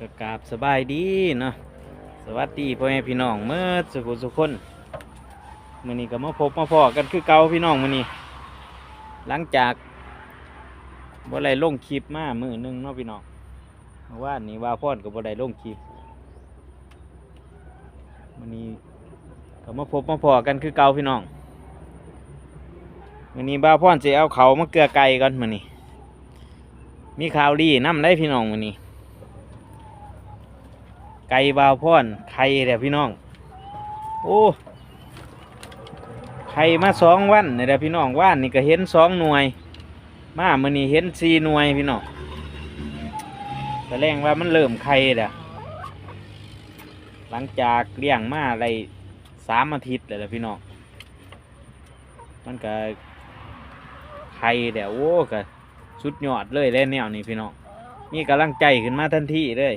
กากสบายดีเนาะสวัสดีพ่อแม่พี่น้องเมื่อสุขสุขคนมื้อนี้ก็มาพบมาพอกันคือเก่าพี่น้องมื้อนี้หลังจากบ่ได้ลงคลิปมามือหนึงเนาะพี่น้องเมื่อวานนี้ว่าพ่อนก็บ่ได้ลงคลิปมื้อนี้ก็มาพบมาพอกันคือเก่าพี่น้องมื้อนี้บ่าพ่อนสิเอาเขามาเกลือไก่ก่อนมื้อนี้มีข่าวดีน้ำได้พี่น้องมื้อนี้ ไก่บาวพ่อนไข่แหละพี่น้อง โอ้ไข่มาสองวันนี่แหละพี่น้องว่านนี่ก็เห็นสองหน่วย มามื่อนี้เห็นสี่หน่วยพี่น้องแสดงว่ามันเริ่มไข่แล้วหลังจากเลี้ยงมาอะไรสามอาทิตย์แล้วล่ะพี่น้องมันก็ไข่แล้วโอ้ก็สุดยอดเลยแล้วแนวนี้พี่น้องมีกำลังใจขึ้นมาทันทีเลย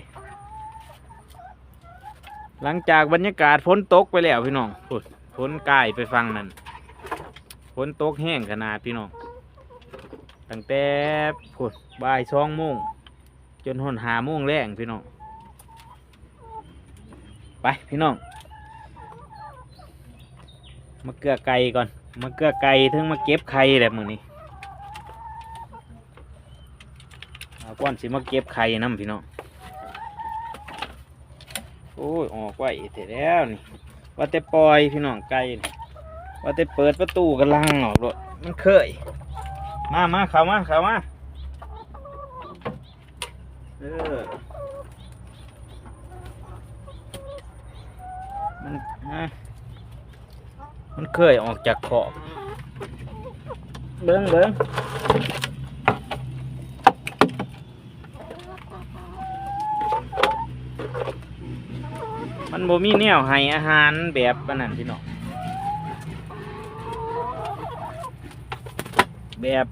หลังจากบรรยากาศฝนตกไปแล้วพี่น้องฝนฝนกายไปฟังนั่นฝนตกแห้งขนาดพี่น้องตั้งแต่ฝนบ่ายสองโมงจนหนหาโมงแรงพี่น้องไปพี่น้องมาเกลือไก่ก่อนมาเกลือไก่ถึงมาเก็บไข่แหละมือนี้เอาก้อนสิมาเก็บไข่น้ำพี่น้อง โอ้ยออกไว้เสร็จแล้วนี่ ว่าแต่ปล่อยพี่น้องไก่ว่าแต่เปิดประตูกันลังออกรถมันเคย มามาเข้ามาเข้ามาเออมันฮะมันเคยออกจากขอบเบิ้งเบิ้ง มันบ่มีแนวให้อาหารแบบอันนั้นพี่น้องแบบ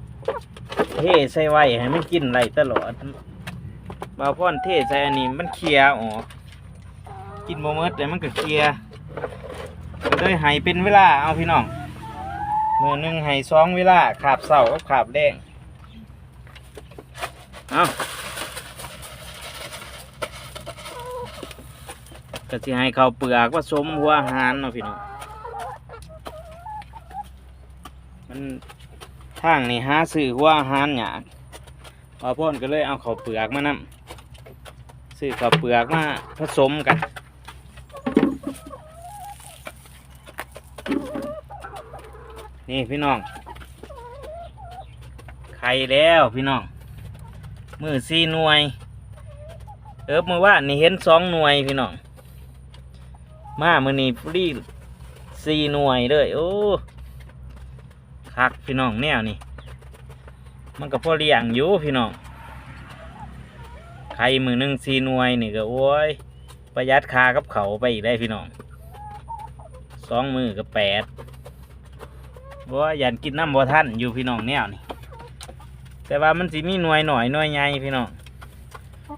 เทใส่ไว้ให้มันกินไรตลอดบาพ่อนเทใส่อันนี้มันเคลียร์ออกกินบ่หมดแต่มันก็เคลียร์ก็เลยให้เป็นเวลาเอาพี่น้องมือหนึ่งให้สองเวลาขาบเสากับขาบแดงเอา ก็สิให้เขาเปลือกผสมหัวหารเนาะพี่น้องมันทางนี่หาซื้อหัวอาหารหยาพอพ่นก็เลยเอาเขาเปลือกมานำซื้อเขาเปลือกมาผสมกันนี่พี่น้อง ไข่แล้วพี่น้อง มือสี่หน่วย เอิบมือว่านี่เห็นสองหน่วยพี่น้อง มามือนี่ฟรีสี่หน่วยเลยโอ้คักพี่น้องแนวนี่มันก็พอเลี้ยงอยู่พี่น้องไข่มือหนึ่งสี่หน่วยนี่ก็โอ้ยประหยัดคากับเขาไปอีกได้พี่น้องสองมือก็แปดบ่ว่ายันกินน้ำบ่ท่านอยู่พี่น้องแนวนี่แต่ว่ามันสิมีหน่วยหน่อยหน่วยใหญ่พี่น้อง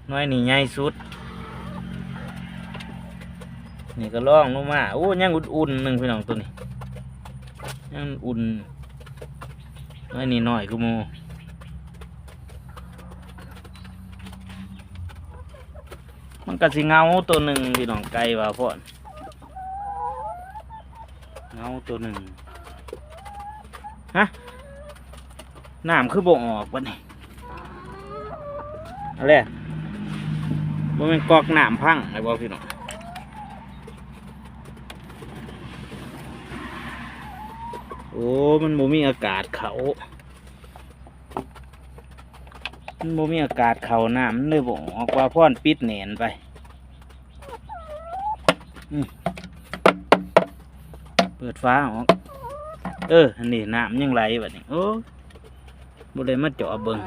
หน่วยนี่ใหญ่สุด นี่ก็ล่องลงมาโอ้ยังอุ่นๆหนึ่งพี่น้องตัวนี้ยังอุ่นน่วยนี่หน่อยกูโมมันก็สิเงาตัวหนึ่งพี่น้องไก่ว่าพ่อนเงาตัวหนึ่งฮะน้ำคือบ่ออกวะนี่อะไรบ่เป็นกอกน้ำพังไอ้บ่พี่น้อง อ้มันบ่มีอากาศเขา มันบ่มีอากาศเขาน้ำมันเลยบ่ออกว่าพ่อนปิดแหนนไปเปิดฟ้าออก เออ อันนี้น้ำยังไหลแบบนี้ โอ้บ่ได้มาเจาะเบิ่ง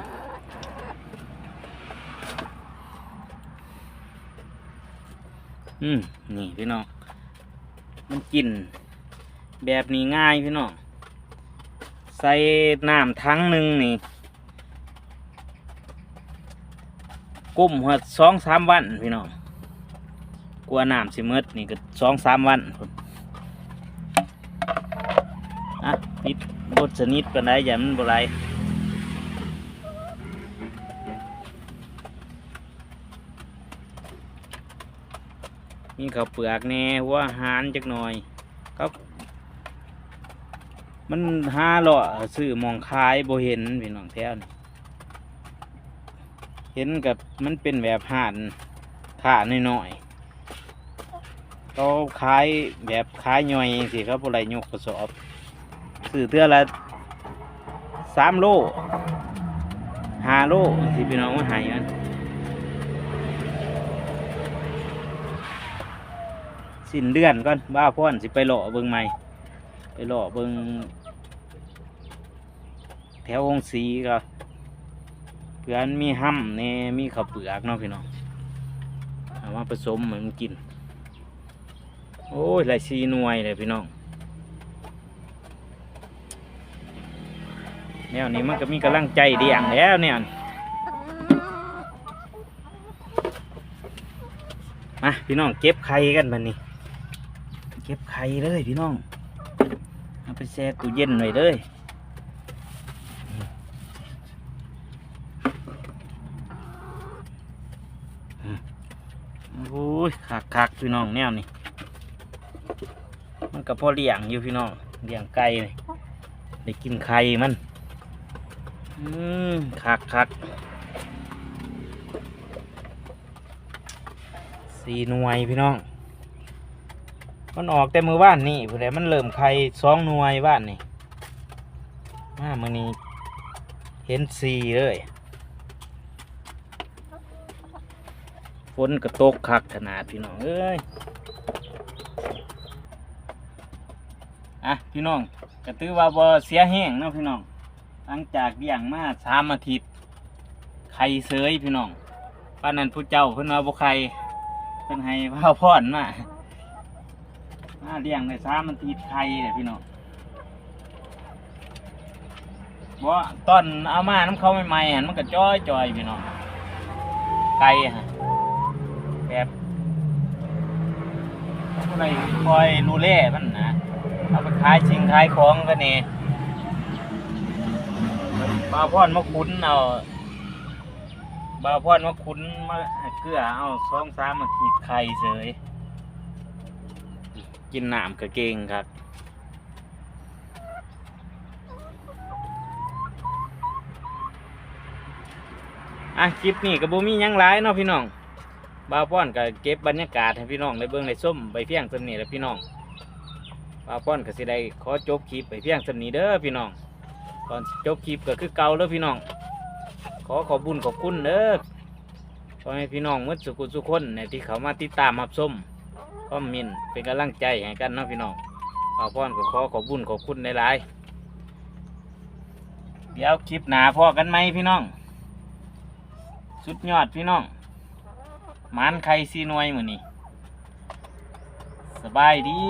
อืม นี่พี่น้อง มันกิน แบบนี้ง่ายพี่น้อง ใส่น้ำทั้งหนึ่งนี่ กุ้มหัดสองสามวันพี่น้องกลัวน้ำสิมืดนี่ก็สองสามวันนอะปิดบทสนิทกันได้อย่ามันบ่ไรมีข้าวเปลือกแน่หัวอาหารจักหน่อยก็ มันหาเลาะซื้อมองขายโบเห็นพี่น้องแถวนี่เห็นกับมันเป็นแบบห่านข่าน้อยๆเขาขายแบบขายย่อยสิครับบ่ไรยกกระสอบซื้อเทื่อละสามโลห้าโลสิพี่น้องมาหายกันสิ้นเดือนก่อนบ้าพ่อนสิไปหล่อเบิงใหม่ไปหล่อเบิง แถวองสีก็เพื่อนมีห้ำเนี่มีข้าวเปลือกเนาะพี่น้องเอามาผสมเหมือนกิน โอ้ยหลายซีน่วยเลยพี่น้องแนวนี้มันก็มีกำลังใจดีอย่างแล้วเนี่ยมาพี่น้องเก็บไข่กันบันนี้ เก็บไข่เลยพี่น้องเอาไปแช่ตู้เย็นหน่อยเลย โอ้ยคักคักพี่น้องแนวนี้มันก็พอเลี้ยงอยู่พี่น้องเลี้ยงไก่นี่ได้กินไข่มัน อืมคักคักสี่หน่วยพี่น้อง มันออกแต่มือบ้านนี่ผู้ใดมันเริ่มไข่สองหน่วยบ้านนี่มามือนี้เห็นสีเลย ฝนกระตกคักขนาดพี่น้องเอ้ยอะพี่น้องกระตือว่าบ่เสียแห้งเนาะพี่น้องหลังจากเลี้ยงมาสามอาทิตย์ไข่เสยพี่น้องป้านันผู้เจ้าเพิ่นว่าบ่ไข่เพิ่นให้พ่อพรมามาเลี้ยงในสามมันทีไข่เนี่ยพี่น้องบ่ตอนเอามาน้ำเขาใหม่ๆหันมันก็จ้อยจอยๆพี่น้องไก่ฮะแบบ ผู้ใดคอยรูเล่มันนะเอาไปขายชิงขายของกันนี่บาพอนมาคุ้นเอาบาพอนมาคุ้นมาเกลือเอาสองสามมาขีดไข่เสยกินหน้ำก็เกงครับอะคลิปนี้กับบูมีหยังหลายเนาะพี่น้อง บาป้อนก็เก็บบรรยากาศให้พี่น้องได้เบิ่งได้ส้มไปเพียงสำนี้แล้วพี่น้องบาป้อนก็สิได้ขอจบคลิปไปเพียงสำนี้เด้อพี่น้องก่อนจบคลิปก็คือเก่าเด้อพี่น้อง ขอขอบุญขอบคุณเด้อขอให้พี่น้องมืดสุขุสุขคนในที่เขามาติดตามรับส้มคอมเมนเป็นกำลังใจให้กันนะพี่น้องเอาพ่อนก็ขอขอบุญขอบคุณในหลายเดี๋ยวคลิปหนาพอกันไหมพี่น้อง สุดยอดพี่น้อง มันไข่ซีนวยมือนี่สบายดี